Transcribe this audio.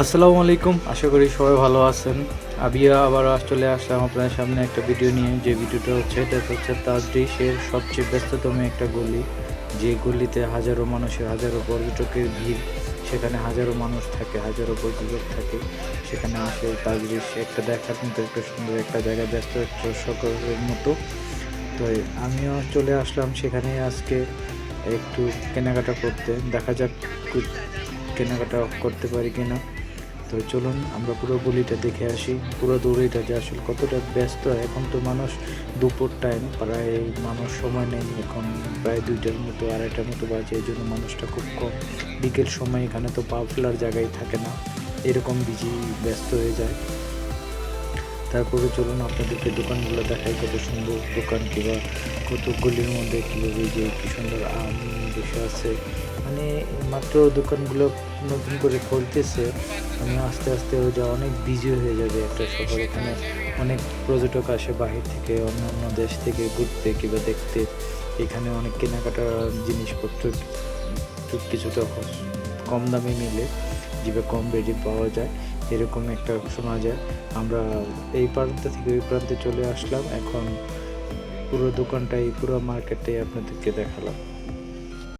আসসালামু আলাইকুম। আশা করি সবাই ভালো আছেন। আবিয়া আবার চলে আসলাম আপনার সামনে একটা ভিডিও নিয়ে। যে ভিডিওটা হচ্ছে, এটা হচ্ছে তাজডিশের সবচেয়ে ব্যস্ততম একটা গলি। যে গলিতে হাজারো মানুষের, হাজারো পর্যটকের ভিড়। সেখানে হাজারো মানুষ থাকে, হাজারো পর্যটক থাকে। সেখানে আসে তাজডিশ একটা দেখার মতো, একটা সুন্দর একটা জায়গা, ব্যস্ত একটা সকলের মতো। তো আমিও চলে আসলাম সেখানে আজকে একটু কেনাকাটা করতে। দেখা যাক কেনাকাটা করতে পারি কিনা। তো চলুন আমরা পুরো গলিটা দেখে আসি। পুরো দৌড়িটা যে আসলে কতটা ব্যস্ত। এখন তো মানুষ দুপুর টাইম প্রায় মানুষ সময় নেই। এখন প্রায় দুইটার মতো, আড়াইটার মতো বাজে। এই জন্য মানুষটা খুব কম। বিকেল সময় এখানে তো পা ফেলার জায়গায় থাকে না। এরকম বিজি ব্যস্ত হয়ে যায়। তারপরে চলুন আপনাদেরকে দোকানগুলো দেখাই কত সুন্দর দোকান, কিংবা কত গলির মধ্যে কীভাবে যে কি সুন্দর আম বসে আছে। মানে মাত্র দোকানগুলো নতুন করে খুলতেছে আমি আস্তে আস্তে ওই যা অনেক বিজি হয়ে যাবে একটা শহর এখানে। অনেক পর্যটক আসে বাহির থেকে, অন্য অন্য দেশ থেকে, ঘুরতে কিংবা দেখতে। এখানে অনেক কেনাকাটার জিনিসপত্র কিছুটা কম দামে মিলে যেভাবে কম রেটে পাওয়া যায়, এরকম একটা শোনা যায়। আমরা এই প্রান্ত থেকে ওই প্রান্তে চলে আসলাম, এখন পুরো দোকানটাই, পুরো মার্কেটটাই আপনাদেরকে দেখালাম।